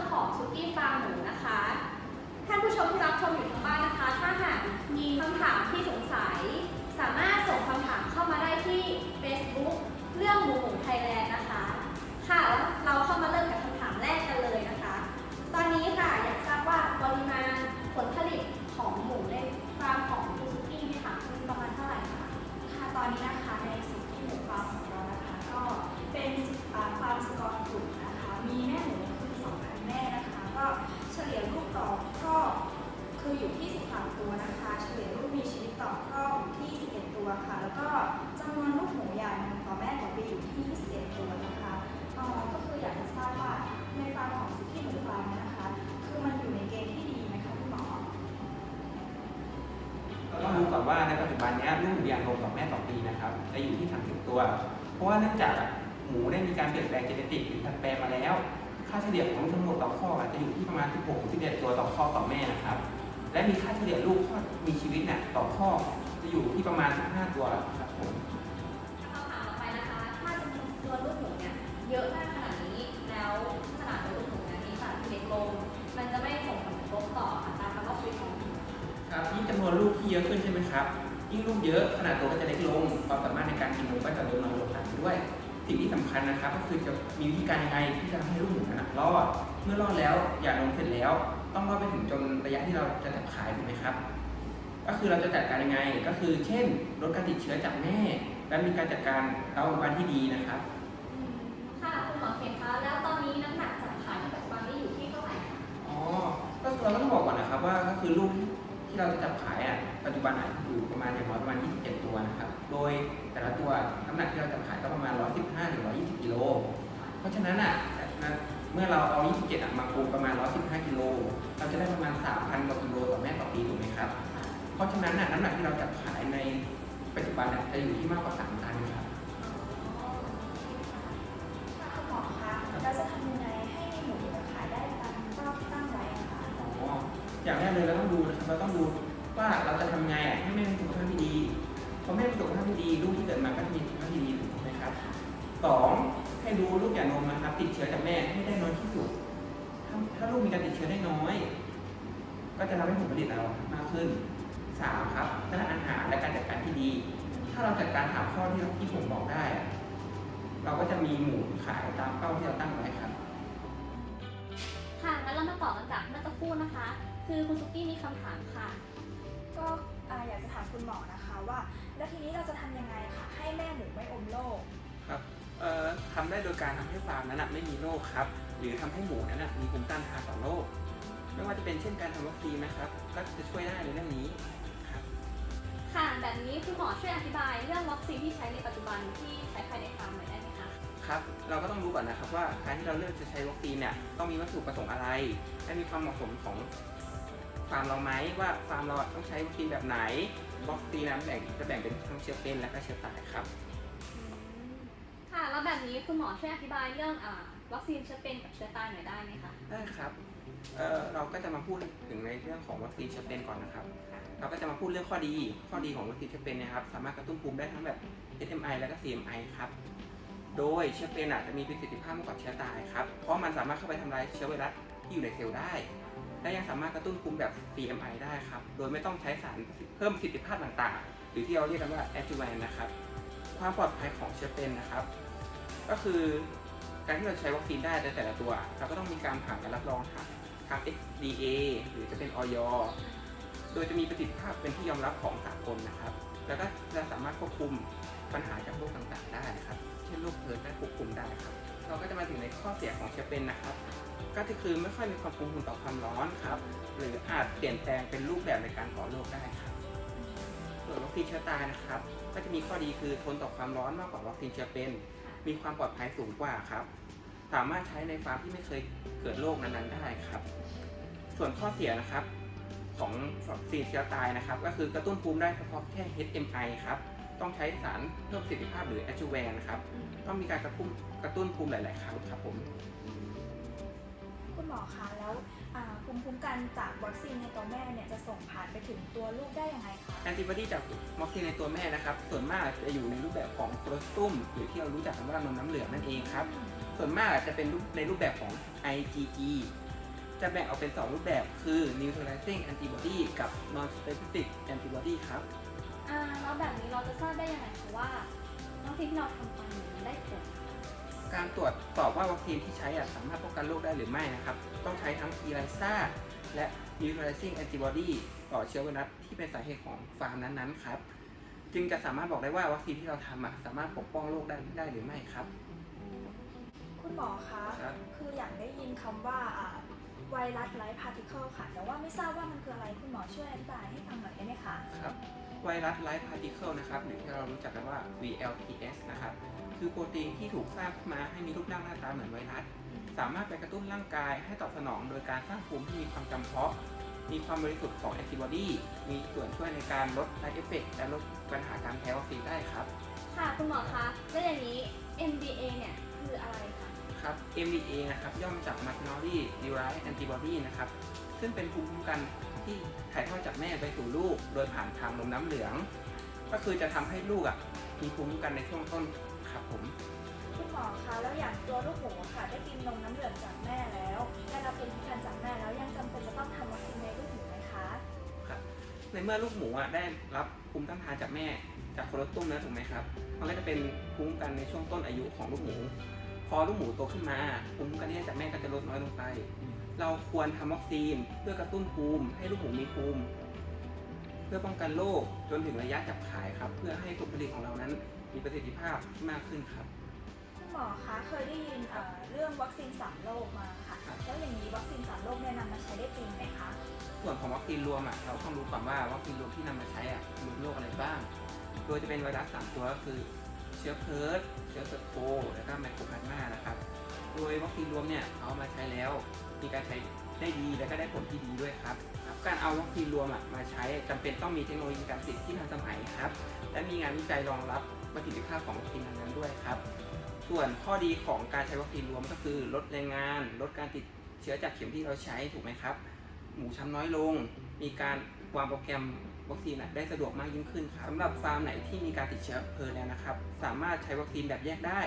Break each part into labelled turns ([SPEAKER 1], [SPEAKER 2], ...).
[SPEAKER 1] อของซุกี้ฟาร์มหมูนะคะ ท่านผู้ชมที่รับชมอยู่ทางบ้าน
[SPEAKER 2] นะคะ ถ้าหากมีคำถามที่สงสัย สามารถส่ง จำนวนลูกหมูใหญ่ต่อแม่ต่อปีอยู่ที่21ตัวนะคะเอ่อก็คืออยากจะทราบว่าในฟาร์มของสิที่หมูฟาร์มนะคะ คือมันอยู่ในเกณฑ์ที่ดีไหมคะคุณหมอ
[SPEAKER 3] เราต้องรู้ก่อนว่าในปัจจุบันเนี้ยลูกหมูยางนมต่อแม่ต่อปีนะครับจะอยู่ที่30ตัว เพราะว่าเนื่องจากหมูได้มีการเปลี่ยนแปลงเจเนติกหรือดัดแปลงมาแล้ว ค่าเฉลี่ยของลูกทั้งหมดต่อข้อจะอยู่ที่ประมาณ 16-11 ตัวต่อข้อต่อแม่นะครับและมีค่าเฉลี่ยลูกคลอดมีชีวิตเนี่ยต่อข้อจะอยู่ที่ประมาณ 15 ตัว
[SPEAKER 1] เยอะขึ้น
[SPEAKER 3] ใช่ไหมครับ ยิ่งลูกเยอะขนาดตัวก็จะเล็กลง ความสามารถในการกินนมก็จะลดน้อยลงตามไปด้วย สิ่งที่สำคัญนะครับ ก็คือจะมีวิธีการยังไงที่จะให้ลูกหมูนั้นรอด เมื่อรอดแล้วหย่านมเสร็จแล้ว ต้องรอดไปถึงจนระยะที่เราจะจับขายถูกไหมครับ ก็คือเราจะจัดการยังไง ก็คือ เช่นลดการติดเชื้อจากแม่ และมีการจัดการเอาวันที่ดีนะครับ
[SPEAKER 1] ค่ะคุณหมอเข็มคะแล้วตอนนี้น้ำหนักจับขายที่ปัจจุบันนี้อยู่ที่เท่าไหร่คะ
[SPEAKER 3] อ๋อก็เราก็ต้องบอกก่อนนะครับว่าก็คือลูกที่ เราจะจับขายอะปัจจุบันอะอยู่ประมาณอย่างน้อยประมาณ 27 ตัวนะครับ โดยแต่ละตัวน้ำหนักที่เราจับขายก็ประมาณ 115ถึง120 กิโล เพราะฉะนั้นอะนะเมื่อเราเอา 27อะมาคูณประมาณ 115 กิโล เราจะได้ประมาณ 3,000 กว่ากิโลต่อแม่ต่อปีถูกไหมครับ เพราะฉะนั้นอะน้ำหนักที่เราจับขายในปัจจุบันอะจะอยู่ที่มากกว่า3ตันครับ
[SPEAKER 2] คุณหมอคะเราจะทำยังไงให้หมูขายได้ตามเป้าที่ตั้งไว้อะคะ
[SPEAKER 3] อ๋ออย่างแรกเลยเราต้องดูนะครับ เราต้องดูว่าเราจะทำไงอะให้แม่มีสุขภาพที่ดีพอแม่มีสุขภาพที่ดีลูกที่เกิดมาก็จะมีสุขภาพที่ดีถูกไหมครับสองให้ดูลูกหย่านมนะครับติดเชื้อจากแม่ให้ได้น้อยที่สุด ถ้าถ้าลูกมีการติดเชื้อได้น้อย ก็จะทำให้ผลผลิตเรามากขึ้นสามครับด้านอาหารและการจัดการที่ดี ถ้าเราจัดการถามข้อที่ที่ผมบอกได้อะเราก็จะมีหมูขายตามเป้าที่เราตั้งไว้ครับ
[SPEAKER 1] ค่ะงั้นเรามาต่อกันจากเมื่อสักครู่นะคะ คือคุณซุกี้มีคำถามค่ะ
[SPEAKER 2] ก็อ่าอยากจะถามคุณหมอนะคะว่า แล้วทีนี้เราจะทำยังไงคะให้แม่หมูไม่อมโรค
[SPEAKER 3] ครับเอ่อทำได้โดยการทำให้ฟาร์มนั้นนะไม่มีโรคครับ หรือทำให้หมูนั้นนะมีภูมิต้านทานต่อโรค ไม่ว่าจะเป็นเช่นการทำวัคซีนนะครับ ก็จะช่วยได้ในเรื่องนี้ครับ
[SPEAKER 1] ค่ะ แบบนี้คุณหมอช่วยอธิบายเรื่องวัคซีนที่ใช้ในปัจจุบันที่ใช้ภายในฟาร์มหน่อยได้ไหมคะ
[SPEAKER 3] ครับ เราก็ต้องรู้ก่อนนะครับว่าการที่เราเลือกจะใช้วัคซีนเนี่ยต้องมีวัตถุประสงค์อะไร และมีความเหมาะสมของ ฟาร์มเราไหมว่าฟาร์มเราต้องใช้วัคซีนแบบไหนวัคซีนนั้นแบ่งจะแบ่งเป็นทั้งเชื้อเป็นและก็เชื้อตายครับ
[SPEAKER 1] ค่ะ แล้วแบบนี้คุณหมอช่วยอธิบายเรื่องอาวัคซีนเชื้อเป็นกับเชื้อตายหน่อยได้ไหมคะ
[SPEAKER 3] ได้ครับเอ่อเราก็จะมาพูดถึงในเรื่องของวัคซีนเชื้อเป็นก่อนนะครับ เราก็จะมาพูดเรื่องข้อดีข้อดีของวัคซีนเชื้อเป็นเนะครับ สามารถกระตุ้นภูมิได้ทั้งแบบ SMI และก็ CMI ครับ โดยเชื้อเป็นอาจจะมีประสิทธิภาพมากกว่าเชื้อตายครับ เพราะมันสามารถเข้าไปทำลายเชื้อไวรัสที่อยู่ในเซลล์ได้ และยังสามารถกระตุ้นภูมิแบบ CMI ได้ครับ โดยไม่ต้องใช้สารเพิ่มประสิทธิภาพต่างๆ หรือที่เราเรียกกันว่า adjuvant นะครับ ความปลอดภัยของเชื้อเป็นนะครับ ก็คือการที่เราใช้วัคซีนได้ในแต่ละตัว เราก็ต้องมีการผ่านการรับรองทางทาง FDA หรือจะเป็นออยโดยจะมีประสิทธิภาพเป็นที่ยอมรับของสากลนะครับ แล้วก็จะสามารถควบคุมปัญหาจากโรคต่างๆ ได้นะครับ เช่นโรคเพิร์ได้ควบคุมได้ครับ เราก็จะมาถึงในข้อเสียของเชื้อเป็นนะครับ ก็คือไม่ค่อยมีความคงทนต่อความร้อนครับ หรืออาจเปลี่ยนแปลงเป็นรูปแบบในการก่อโรคได้ครับ ส่วนวัคซีนเชื้อตายนะครับ ก็จะมีข้อดีคือทนต่อความร้อนมากกว่าวัคซีนเชื้อเป็น มีความปลอดภัยสูงกว่าครับ สามารถใช้ในฟาร์มที่ไม่เคยเกิดโรคนั้นๆได้ครับ ส่วนข้อเสียนะครับของวัคซีนเชื้อตายนะครับ ก็คือกระตุ้นภูมิได้เฉพาะแค่ HMI ครับ ต้องใช้สารเพิ่มประสิทธิภาพหรือ adjuvant นะครับ ต้องมีการกระตุ้นกระตุ้นภูมิหลาย ๆ ครั้งครับผม
[SPEAKER 2] คุณหมอคะแล้วอ่าภูมิคุ้มกันจากวัคซีนในตัวแม่เนี่ยจะส่งผ่านไปถึงตัวลูกได้ยังไงคะ
[SPEAKER 3] แอนติบอดีจากวัคซีนในตัวแม่นะครับ ส่วนมากจะอยู่ในรูปแบบของโปรสตุมหรือที่เรารู้จักกันว่านมน้ำเหลืองนั่นเองครับ ส่วนมากจะเป็นรูปในรูปแบบของ IgG จะแบ่งออกเป็น 2 รูปแบบคือ neutralizing antibody กับ non-specific antibody ครับ
[SPEAKER 1] อ่าแล้วแบบนี้เราจะทราบได้ยังไงคะว่าวัคซีนที่เราทำไปเนี่ยมันได้ผล
[SPEAKER 3] การตรวจสอบว่าวัคซีนที่ใช้อะสามารถป้องกันโรคได้หรือไม่นะครับ ต้องใช้ทั้ง e l i s a และ neutralizing antibody ต่อเชื้อไวรัสที่เป็นสาเหตุของฟาร์มนั้นๆครับ จึงจะสามารถบอกได้ว่าวัคซีนที่เราทำอะสามารถปกป้องโรคได้ได้หรือไม่ครับ
[SPEAKER 2] คุณหมอคะ
[SPEAKER 3] ครับ
[SPEAKER 2] คืออยากได้ยินคำว่าอ่าไวรัสไลฟ์พาร์ติเคิลค่ะ แต่ว่าไม่ทราบว่ามันคืออะไร คุณหมอช่วยอธิบายให้ฟังหน่อยได้ไหมคะ
[SPEAKER 3] ครับ ไวรัสไลฟ์พาร์ติเคิลนะครับหรือที่เรารู้จักกันว่า VLPS นะครับ คือโปรตีนที่ถูกสร้างขึ้นมาให้มีรูปร่างหน้าตาเหมือนไวรัส สามารถไปกระตุ้นร่างกายให้ตอบสนองโดยการสร้างภูมิที่มีความจำเพาะ มีความบริสุทธิ์ของแอนติบอดี มีส่วนช่วยในการลด side effect และลดปัญหาการแพ้วัคซีนได้ครับ
[SPEAKER 1] ค่ะคุณหมอคะแล้วอย่างนี้ MDA เนี่ยคืออะไรคะ
[SPEAKER 3] ครับ MDA นะครับย่อมาจาก Machinery Derived Antibody นะครับ ซึ่งเป็นภูมิคุ้มกัน ที่ถ่ายทอดจากแม่ไปสู่ลูก โดยผ่านทางนมน้ำเหลือง ก็คือจะทำให้ลูกอะมีภูมิคุ้มกันในช่วงต้นครับผม
[SPEAKER 2] คุณหมอคะแล้วอย่างตัวลูกหมูอะค่ะได้กินนมน้ำเหลืองจากแม่แล้วได้รับภูมิคุ้มกันจากแม่แล้วยังจำเป็นจะต้องทำวัคซีนในลูกหมูไหมคะ
[SPEAKER 3] ครับในเมื่อลูกหมูอะได้รับภูมิต้านทานจากแม่จากโคโลตุ้มแล้วถูกไหมครับมันก็จะเป็นภูมิคุ้มกันในช่วงต้นอายุของลูกหมู พอลูกหมูโตขึ้นมาภูมิคุ้มกันที่ได้จากแม่ก็จะลดน้อยลงไป เราควรทำวัคซีนเพื่อกระตุ้นภูมิ ให้ลูกหมูมีภูมิ เพื่อป้องกันโรคจนถึงระยะจับขายครับ เพื่อให้ผลผลิตของเรานั้นมีประสิทธิภาพที่มากขึ้นครับ
[SPEAKER 2] คุณหมอคะเคยได้ยินเอ่อเรื่องวัคซีนสามโรคมาค่ะ
[SPEAKER 3] ครับ
[SPEAKER 2] แล้วอย่างนี้วัคซีนสามโรคเนี่ยนำมาใช้ได้จริงไหมคะ
[SPEAKER 3] ส่วนของวัคซีนรวมอะเราต้องรู้ก่อนว่าวัคซีนรวมที่นำมาใช้อะมีโรคอะไรบ้าง โดยจะเป็นไวรัสสามตัวก็คือเชื้อเพิร์ดเชื้อเซอร์โคและก็ไมโครพลาสมานะครับโดยวัคซีนรวมเนี่ยเอามาใช้แล้วมีการใช้ได้ดีและก็ได้ผลที่ดีด้วยครับการเอาวัคซีนรวมมาใช้จำเป็นต้องมีเทคโนโลยีการผลิตที่ทันสมัยครับ และมีงานวิจัยรองรับประสิทธิภาพของวัคซีนนั้นด้วยครับ ส่วนข้อดีของการใช้วัคซีนรวมก็คือ ลดแรงงาน ลดการติดเชื้อจากเข็มที่เราใช้ถูกไหมครับ หมูช้ำน้อยลง มีการวางโปรแกรมวัคซีนได้สะดวกมากยิ่งขึ้นครับสำหรับฟาร์มไหนที่มีการติดเชื้อเพลินแล้วนะครับ สามารถใช้วัคซีนแบบแยกได้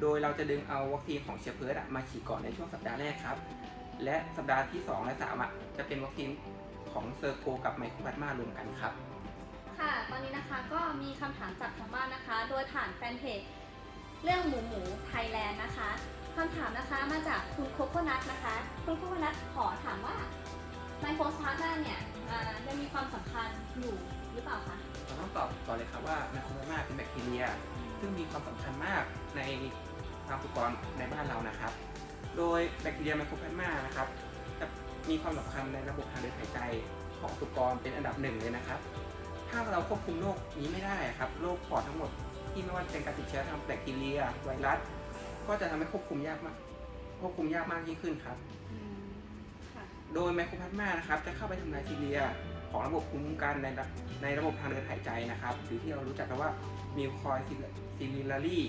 [SPEAKER 3] โดยเราจะดึงเอาวัคซีนของเชื้อเพลินอะมาฉีดก่อนในช่วงสัปดาห์แรกครับ และสัปดาห์ที่ 2 และ3อะจะเป็นวัคซีนของเซอร์โคกับไมโครพลาสมารวมกันครับ
[SPEAKER 1] ค่ะ ตอนนี้นะคะก็มีคำถามจากทางบ้านนะคะ โดยผ่านแฟนเพจเรื่องหมูหมูไทยแลนด์นะคะคำถามนะคะมาจากคุณโคโคนัทนะคะ คุณโคโคนัทขอถามว่าไมโครพลาสมาเนี่ยอ่ายังมีความสำคัญอยู่หรือเปล่าคะ
[SPEAKER 3] เราต้องตอบก่อนเลยครับว่าไมโครพลาสมาเป็นแบคทีเรีย ซึ่งมีความสำคัญมากใน ฟาร์มสุกรในบ้านเรานะครับ โดยแบคทีเรียไมโครพลาสมานะครับจะมีความสำคัญในระบบทางเดินหายใจของสุกรเป็นอันดับหนึ่งเลยนะครับ ถ้าเราควบคุมโรคนี้ไม่ได้ครับโรคปอดทั้งหมดที่ไม่ว่าจะเป็นการติดเชื้อทางแบคทีเรียไวรัสก็จะทำให้ควบคุมยากมากควบคุมยากมากยิ่งขึ้นครับ
[SPEAKER 1] ค่ะ
[SPEAKER 3] โดยไมโครพลาสมานะครับ จะเข้าไปทำลายซีเรียของระบบภูมิคุ้มกันในระในระบบทางเดินหายใจนะครับ หรือที่เรารู้จักกันว่ามิวคอยซิลิลารี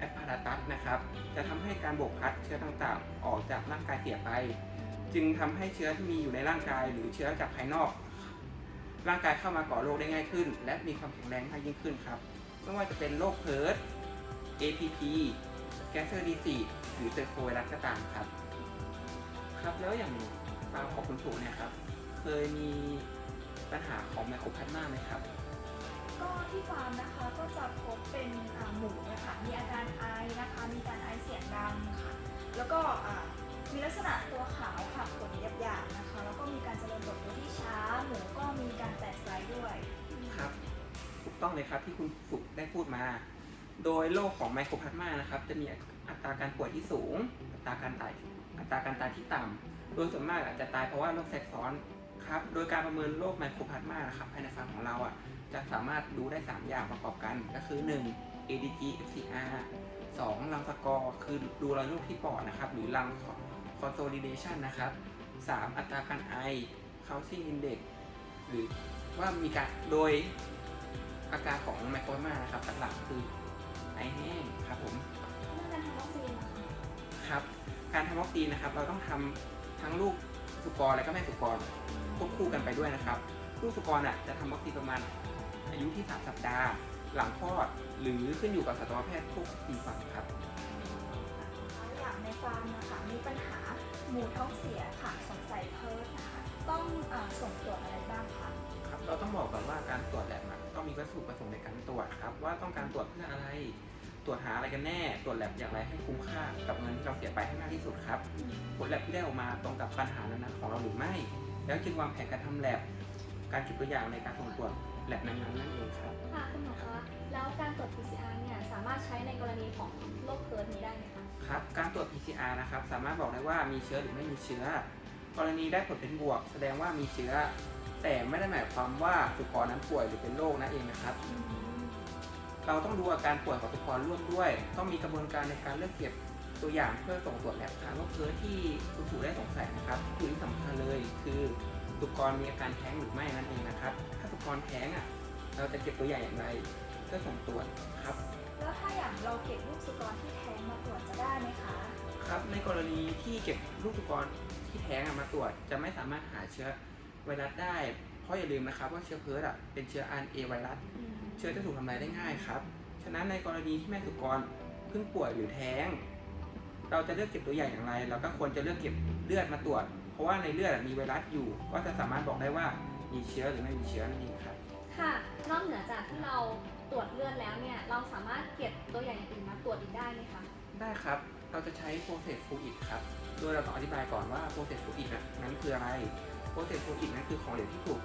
[SPEAKER 3] แอปพาราตัสนะครับ จะทำให้การโบกพัดเชื้อต่างๆ ออกจากร่างกายเสียไป จึงทำให้เชื้อที่มีอยู่ในร่างกายหรือเชื้อจากภายนอก ร่างกายเข้ามาก่อโรคได้ง่ายขึ้น และมีความแข็งแรงมากยิ่งขึ้นครับ ไม่ว่าจะเป็นโรคเพิร์ด APP แกสเซอร์ดีซีหรือเซอร์โคไวรัสก็ตามครับ ครับแล้วอย่างฟาร์มของคุณสุเนี่ยครับ เคยมีปัญหาของไมโครพลาสมาไหมครับ
[SPEAKER 2] ก็ที่ฟาร์มนะคะก็จะพบเป็นหมูเนะคะมีอาการไอนะคะ มีการไอเสียงดังค่ะ แล้วก็มีลักษณะตัวขาวค่ะขนหยาบๆนะคะ แล้วก็มีการเจริญเติบโตที่ช้า หมูก็มีการแตกไซส์ด้วย
[SPEAKER 3] ครับถูกต้องเลยครับที่คุณสุได้พูดมา โดยโรคของไมโครพลาสมานะครับ จะมีอัตราการป่วยที่สูง อัตราการตายอัตราการตายที่ต่ำโดยส่วนมากอาจจะตายเพราะว่าโรคแทรกซ้อน ครับ โดยการประเมินโรคไมโครพลาสมานะครับภายในฟาร์มของเราอะจะสามารถดูได้ 3 อย่างประกอบกัน ก็คือ 1 ADG FCR 2ลังสกอร์คือดูรอยลูกที่ปอดนะครับ หรือลัง consolidation นะครับ 3 อัตราการไอ Calcium Index หรือว่ามีการโดยอาการของไมโครมานะครับหลักๆคือไอแห้งครับผม
[SPEAKER 1] เรื่องการทำวัคซีนนะคะ
[SPEAKER 3] ครับ การทำวัคซีนนะครับ เราต้องทำทั้งลูกสุกรและก็แม่สุกร ควบคู่กันไปด้วยนะครับ ลูกสุกรอะจะทำวัคซีนประมาณอายุที่ 3 สัปดาห์ หลังคลอด หรือขึ้นอยู่กับสัตวแพทย์ทุกปีฟังครับ
[SPEAKER 2] อย่างในฟาร์มนะคะมีปัญหาหมูท้องเสียค่ะสงสัยเพิร์ดนะคะ ต้องอาส่งตรวจอะไรบ้างคะ
[SPEAKER 3] ครับ เราต้องบอกก่อนว่าการตรวจแลบอะต้องมีวัตถุประสงค์ในการตรวจครับ ว่าต้องการตรวจเพื่ออะไร ตรวจหาอะไรกันแน่ ตรวจแลบอย่างไรให้คุ้มค่ากับเงินที่เราเสียไปให้มากที่สุดครับ ผลแลบที่ได้ออกมาตรงกับปัญหานั้นๆของเราหรือไม่ แล้วจึงวางแผนการทำแลบการเก็บตัวอย่างในการส่งตรวจแลบนั้นๆนั่นเองครับ
[SPEAKER 1] ค่ะคุณหมอคะแล้วการตรวจ PCR เนี่ยสามารถใช้ในกรณีของโรคเพิร์ดนี้ได้ไหมคะ
[SPEAKER 3] ครับการตรวจ PCR นะครับสามารถบอกได้ว่ามีเชื้อหรือไม่มีเชื้อ กรณีได้ผลเป็นบวก แสดงว่ามีเชื้อ แต่ไม่ได้หมายความว่าสุกรนั้นป่วยหรือเป็นโรคนั่นเองนะครับ เราต้องดูอาการป่วยของสุกรร่วมด้วย ต้องมีกระบวนการในการเลือกเก็บ ตัวอย่างเพื่อส่งตรวจแลบหาโรคเชื้อที่คุณถูได้สงสัยนะครับคือที่สำคัญเลยคือสุกรมีอาการแท้งหรือไม่นั่นเองนะครับ ถ้าสุกรแท้งอะเราจะเก็บตัวอย่างอย่างไรเพื่อส่งตรวจครับ
[SPEAKER 2] แล้วถ้าอย่างเราเก็บลูกสุกรที่แท้งมาตรวจจะได้ไหมคะ
[SPEAKER 3] ครับในกรณีที่เก็บลูกสุกรที่แท้งอะมาตรวจ จะไม่สามารถหาเชื้อไวรัสได้ เพราะอย่าลืมนะครับว่าเชื้อเพิร์ดอะเป็นเชื้อ RNA ไวรัส เชื้อจะถูกทำลายได้ง่ายครับ ฉะนั้นในกรณีที่แม่สุกรเพิ่งป่วยหรือแท้ง เราจะเลือกเก็บตัวอย่างอย่างไร เราก็ควรจะเลือกเก็บเลือดมาตรวจ เพราะว่าในเลือดอะมีไวรัสอยู่ ก็จะสามารถบอกได้ว่ามีเชื้อหรือไม่มีเชื้อนั่นเองครับ
[SPEAKER 1] ค่ะนอกเหนือจากที่เราตรวจเลือดแล้วเนี่ยเราสามารถเก็บตัวอย่างอย่างอื่นมาตรวจอีกได้ไหมคะ
[SPEAKER 3] ได้ครับเราจะใช้ process fluid ครับโดยเราต้องอธิบายก่อนว่า process fluid น่ะนั้นคืออะไร process fluid นั้นคือของเหลวที่ถูก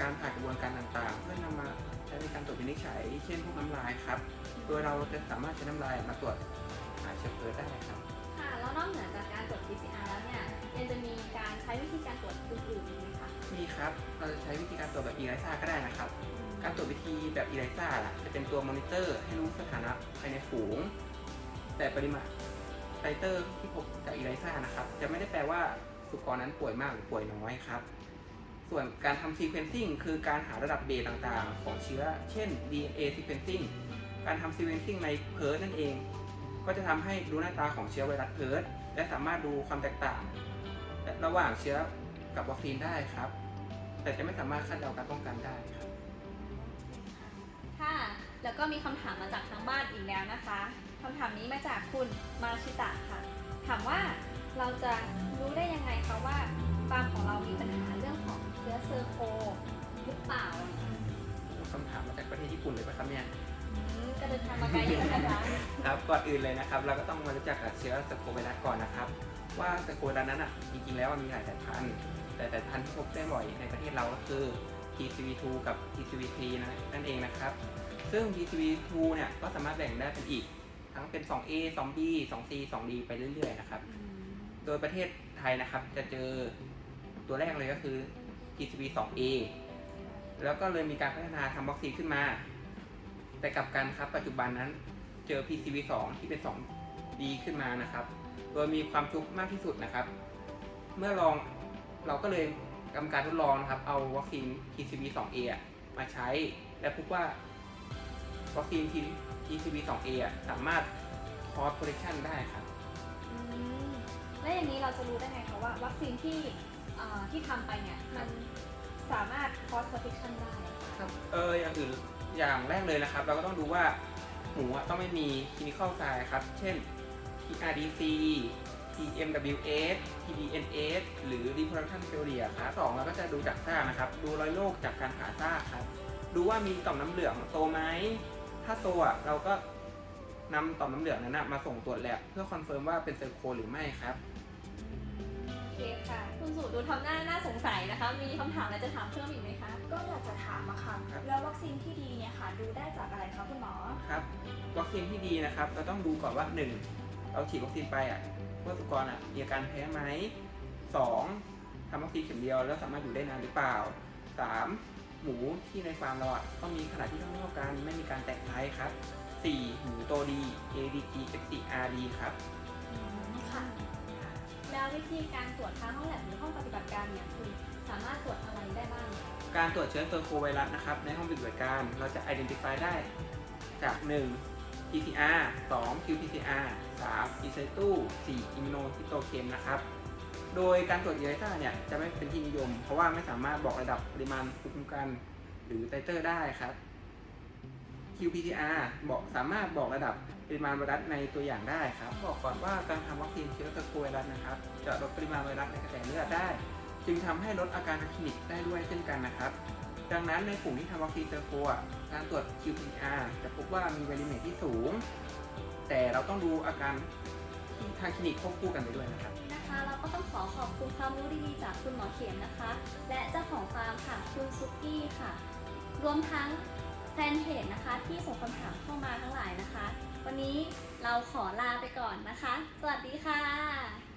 [SPEAKER 3] การผ่านกระบวนการต่างๆ เพื่อนำมาใช้ในการตรวจวินิจฉัย เช่นพวกน้ำลายครับ โดยเราจะสามารถใช้น้ำลายมาตรวจหา เชื้อเพลิงได้ครับ
[SPEAKER 1] ค่ะแล้วนอกเหนือจากการตรวจ PCR แล้วเนี่ยยังจะมีการใช้วิธีการตรวจอื่นๆอีกไหมคะ
[SPEAKER 3] มีครับ เราจะใช้วิธีการตรวจแบบอีไลซ่าก็ได้นะครับ การตรวจวิธีแบบอีไลซ่าล่ะจะเป็นตัวมอนิเตอร์ให้รู้สถานะภายในฝูง แต่ปริมาณไตเตอร์ที่พบจากอีไลซ่านะครับ จะไม่ได้แปลว่าสุกรนั้นป่วยมากหรือป่วยน้อยครับ ส่วนการทำซีเควนซิ่งคือการหาระดับเบสต่างๆ ของเชื้อ เช่น DNA sequencing การทำซีเควนซิ่งในเพิร์ดนั่นเอง ก็จะทำให้ดูหน้าตาของเชื้อไวรัสเพิร์ดและสามารถดูความแตกต่าง ระหว่างเชื้อกับวัคซีนได้ครับ แต่จะไม่สามารถคาดเดาการป้องกันได้ครับ
[SPEAKER 1] ค่ะแล้วก็มีคำถามมาจากทางบ้านอีกแล้วนะคะคำถามนี้มาจากคุณมาชิตะค่ะ ถามว่าเราจะรู้ได้ยังไงคะว่าฟาร์มของเรามีปัญหาเรื่องของเชื้อเซอร์โคหรือเปล่าอะคะ
[SPEAKER 3] คำถามมาจากประเทศญี่ปุ่นเลยปะครับเนี่ย
[SPEAKER 1] อืม ก็เดินทางมาไกลอยู่นะคะ
[SPEAKER 3] ครับก่อนอื่นเลยนะครับ เราก็ต้องมารู้จักกับเชื้อสโคไวรัสก่อนนะครับ ว่าสโคไวรัสนั้นอะจริงๆแล้วมันมีหลายสายพันธุ์แต่สายพันธุ์ที่พบได้บ่อยในประเทศเราก็คือ TCV2 กับ TCV3 นะนั่นเองนะครับ ซึ่ง TCV2 เนี่ยก็สามารถแบ่งได้เป็นอีก ทั้งเป็น 2A 2B 2C 2D ไปเรื่อยๆนะครับ โดยประเทศไทยนะครับจะเจอตัวแรกเลยก็คือ TCV 2A แล้วก็เลยมีการพัฒนาทำวัคซีนขึ้นมา แต่กลับกันครับ ปัจจุบันนั้นเจอ PCV 2 ที่เป็น 2D ขึ้นมานะครับ โดยมีความชุกมากที่สุดนะครับ เมื่อลองเราก็เลยทำการทดลองนะครับ เอาวัคซีน TCV 2A อะมาใช้ และพบว่าวัคซีน TCV 2A อะสามารถ cross protection ได้ครับ
[SPEAKER 1] อืมและอย่างนี้เราจะรู้ได้ไงคะว่า วัคซีนที่เอ่อที่ทำไปเนี่ยมันสามารถ cross protection ได้อะคะ
[SPEAKER 3] ครับเอออย่างอื่น อย่างแรกเลยนะครับ เราก็ต้องดูว่าหมูต้องไม่มี chemical side ครับ เช่น TRDC TMWS TDNS หรือ reproduction failure ขาสองเราก็จะดูจากซ่านะครับ ดูรอยโรคจากการผ่าซ่าครับ ดูว่ามีต่อมน้ำเหลืองโตไหม ถ้าโตอะเราก็นำต่อมน้ำเหลืองนั้นนะมาส่งตรวจแลบเพื่อคอนเฟิร์มว่าเป็นเซลล์โคหรือไม่ครับ
[SPEAKER 1] โอเคค่ะ ดูทำหน้าน่าสงสัยนะคะ มีคำถามอะไรจะถามเพิ่มอีกไหมคะ
[SPEAKER 2] ก็อยากจะถามอะค่ะ
[SPEAKER 3] ครับ
[SPEAKER 2] แล้ววัคซีนที่ดีเนี่ยค่ะ ดูได้จากอะไรคะคุณหมอ
[SPEAKER 3] ครับวัคซีนที่ดีนะครับ เราต้องดูก่อนว่า 1. เราฉีดวัคซีนไปอะผู้สุกรอะมีอาการแพ้ไหม 2. ทำวัคซีนเข็มเดียวแล้วสามารถอยู่ได้นานหรือเปล่า 3. หมูที่ในฟาร์มเราอะต้องมีขนาดที่เท่าๆกันไม่มีการแตกไซส์ครับ 4. หมูโตดี ADG FCRD ครับ
[SPEAKER 1] ค่ะ แล้ววิธีการตรวจทางห้องแลบ การเนี่ยคือสามารถตรวจอะไรได้บ้างคะ
[SPEAKER 3] การตรวจเชื้อตัวโคไวรัสนะครับ ในห้องปฏิบัติการเราจะ identify ได้จาก 1 PCR 2 qPCR 3 e c i t u 4 immunohistochem นะครับ โดยการตรวจ ELISA เนี่ยจะไม่เป็นที่นิยม เพราะว่าไม่สามารถบอกระดับปริมาณภูมิคุ้มกัน หรือไตเตอร์ได้ครับ qPCR บอกสามารถบอกระดับปริมาณไวรัสในตัวอย่างได้ครับ บอกก่อนว่าการทำวัคซีนเชื้อตะโกไวรัสนะครับ จะลดปริมาณไวรัสในกระแสเลือดได้ จึงทำให้ลดอาการทางคลินิกได้ด้วยเช่นกันนะครับ ดังนั้นในกลุ่มที่ทำวัคซีนเตอร์โคการตรวจ qPCR จะพบว่ามีไวริเมตที่สูง แต่เราต้องดูอาการที่ทางคลินิกควบคู่กันไปด้วยนะครับ
[SPEAKER 1] นนี้นะคะ เราก็ต้องขอขอบคุณความรู้ดีๆจากคุณหมอเข็มนะคะ และเจ้าของฟาร์มค่ะคุณซุกี้ค่ะ รวมทั้งแฟนเพจนะคะที่ส่งคำถามเข้ามาทั้งหลายนะคะ วันนี้เราขอลาไปก่อนนะคะ สวัสดีค่ะ